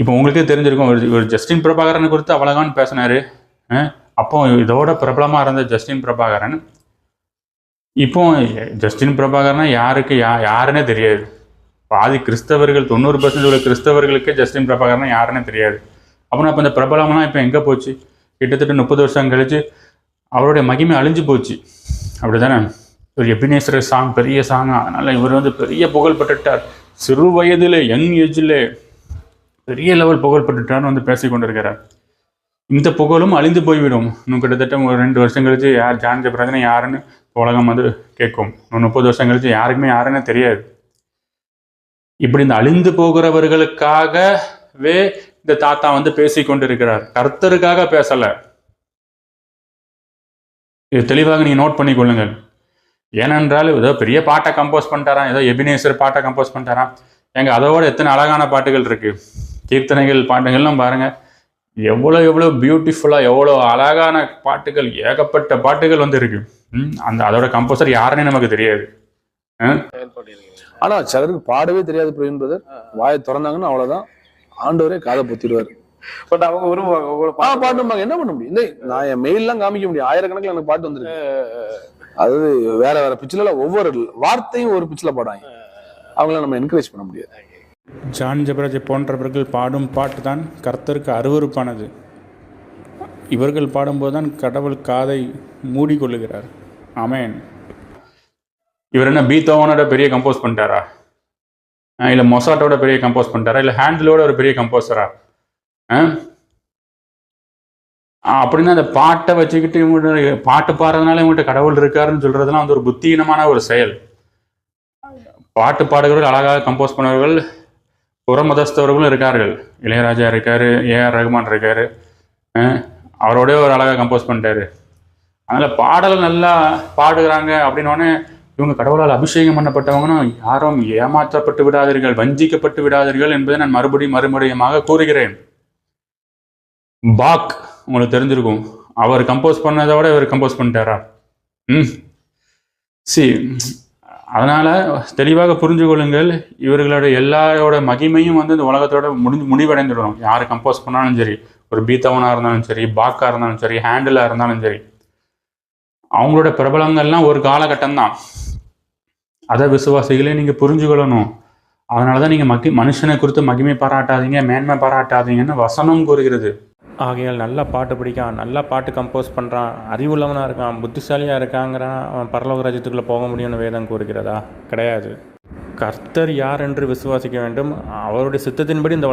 இப்போ உங்களுக்கே தெரிஞ்சிருக்கும் ஒரு ஒரு ஜஸ்டின் பிரபாகரனை குறித்து அவ்வளோதான் பேசினாரு. அப்போ இதோட பிரபலமாக இருந்த ஜஸ்டின் பிரபாகரன். இப்போ ஜஸ்டின் பிரபாகரனா யாருக்கு யா யாருன்னே தெரியாது. பாதி கிறிஸ்தவர்கள் தொண்ணூறு பர்சன்ட் உள்ள கிறிஸ்தவர்களுக்கே ஜஸ்டின் பிரபாகரனா யாருன்னே தெரியாது. அப்புறம் அப்போ இந்த பிரபலம்லாம் இப்போ எங்கே போச்சு? கிட்டத்தட்ட முப்பது வருஷம் கழிச்சு அவருடைய மகிமை அழிஞ்சு போச்சு. அப்படி தானே ஒரு எபினேஸ்வரர் சாங் பெரிய சாங் அதனால் இவர் வந்து பெரிய புகழ் பெற்றுட்டார். சிறு வயதில் யங் ஏஜில் பெரிய லெவல் புகழ் பெற்றுட்டார்னு வந்து பேசி கொண்டிருக்கிறார். இந்த புகழும் அழிந்து போய்விடும். இன்னும் கிட்டத்தட்ட ஒரு ரெண்டு வருஷம் கழிச்சு யார் ஜான் ஜெபராஜன் யாருன்னு உலகம் வந்து கேட்கும். இன்னும் முப்பது வருஷம் கழிச்சு யாருக்குமே யாருன்னு தெரியாது. இப்படி இந்த அழிந்து போகிறவர்களுக்காகவே இந்த தாத்தா வந்து பேசி கொண்டிருக்கிறார். கர்த்தருக்காக பேசல. இது தெளிவாக நீங்க நோட் பண்ணிக்கொள்ளுங்கள் ஏனென்றால் ஏதோ பெரிய பாட்டை கம்போஸ் பண்ணிட்டாரா ஏதோ எபினேசர் பாட்டை கம்போஸ் பண்ணிட்டாரா எங்க அதோட எத்தனை அழகான பாட்டுகள் இருக்கு. கீர்த்தனைகள் பாட்டுகள்லாம் பாருங்க. எவ்வளோ எவ்வளோ பியூட்டிஃபுல்லாக எவ்வளோ அழகான பாட்டுகள் ஏகப்பட்ட பாட்டுகள் வந்து இருக்கு அந்த அதோட கம்போசர் யாருன்னே நமக்கு தெரியாது. ஆனா சிலருக்கு பாடவே தெரியாது பிரவீன் பிரதர் வாயை திறந்தாங்கன்னா அவ்வளவுதான். ஆண்டவரே காதை பொத்திடுவாரு. பட் அவங்க விரும்புவாங்க பாட்டும்பாங்க என்ன பண்ண முடியும்? இந்த நான் என் மெயில்லாம் காமிக்க முடியும். ஆயிரக்கணக்கில் எனக்கு பாட்டு வந்திருக்கு. அது வேற வேற பிச்சில ஒவ்வொரு வார்த்தையும் ஒரு பிச்சில பாடுவாங்க. அவங்கள நம்ம என்கரேஜ் பண்ண முடியாது. ஜான் ஜெபராஜ் போன்றவர்கள் பாடும் பாட்டு தான் கர்த்தருக்கு அருவருப்பானது. இவர்கள் பாடும்போது தான் கடவுள் காதை மூடிக்கொள்ளுகிறார். ஆமேன். இவர் என்ன பீத்தோவனோட பெரிய கம்போஸ் பண்ணிட்டாரா? இல்லை மொசாட்டோட பெரிய கம்போஸ் பண்ணிட்டாரா? இல்லை ஹேண்டிலோட ஒரு பெரிய கம்போசரா அப்படின்னா அந்த பாட்டை வச்சுக்கிட்டு இவங்கள்ட்ட பாட்டு பாடுறதுனால இவங்கள்ட்ட கடவுள் இருக்காருன்னு சொல்றதுலாம் வந்து ஒரு புத்தீனமான ஒரு செயல். பாட்டு பாடுகிறவர்கள் அழகாக கம்போஸ் பண்ணவர்கள். புறமதஸ்தவர்களும் இருக்கார்கள். இளையராஜா இருக்காரு ஏஆர் ரகுமான் இருக்காரு. அவரோடய ஒரு அழகாக கம்போஸ் பண்ணிட்டாரு. அதனால் பாடல் நல்லா பாடுகிறாங்க அப்படின்னோடனே இவங்க கடவுளால் அபிஷேகம் பண்ணப்பட்டவங்களும் யாரும் ஏமாற்றப்பட்டு விடாதீர்கள் வஞ்சிக்கப்பட்டு விடாதீர்கள் என்பதை நான் மறுபடியும் மறுபடியுமாக கூறுகிறேன். பாக் உங்களுக்கு தெரிஞ்சிருக்கும். அவர் கம்போஸ் பண்ணதை விட இவர் கம்போஸ் பண்ணிட்டாரா? ம். சி அதனால் தெளிவாக புரிஞ்சு கொள்ளுங்கள் இவர்களோட எல்லாரோட மகிமையும் வந்து இந்த உலகத்தோட முடிஞ்சு முடிவடைந்துடும் யார் கம்போஸ் பண்ணாலும் சரி ஒரு பீத்தவனாக இருந்தாலும் சரி பாக்காக இருந்தாலும் சரி ஹேண்டிலாக இருந்தாலும் சரி. அவங்களோட பிரபலங்கள்லாம் ஒரு காலகட்டம் தான் அதை விசுவாசிகளே நீங்கள் புரிஞ்சு கொள்ளணும். அதனால தான் நீங்கள் மகி மனுஷனை குறித்து மகிமை பாராட்டாதீங்க மேன்மை பாராட்டாதீங்கன்னு வசனம் கூறுகிறது. ஆகையால் நல்லா பாட்டு பிடிக்கான் நல்லா பாட்டு கம்போஸ் பண்ணுறான் அறிவுள்ளவனாக இருக்கான் புத்திசாலியாக இருக்காங்கிறான் அவன் பரலோக ராஜ்யத்துக்குள்ளே போக முடியும்னு வேதம் கூறுகிறதா? கிடையாது. கர்த்தர் யார் என்று விசுவாசிக்க வேண்டும்? அவருடைய சித்தத்தின்படி இந்த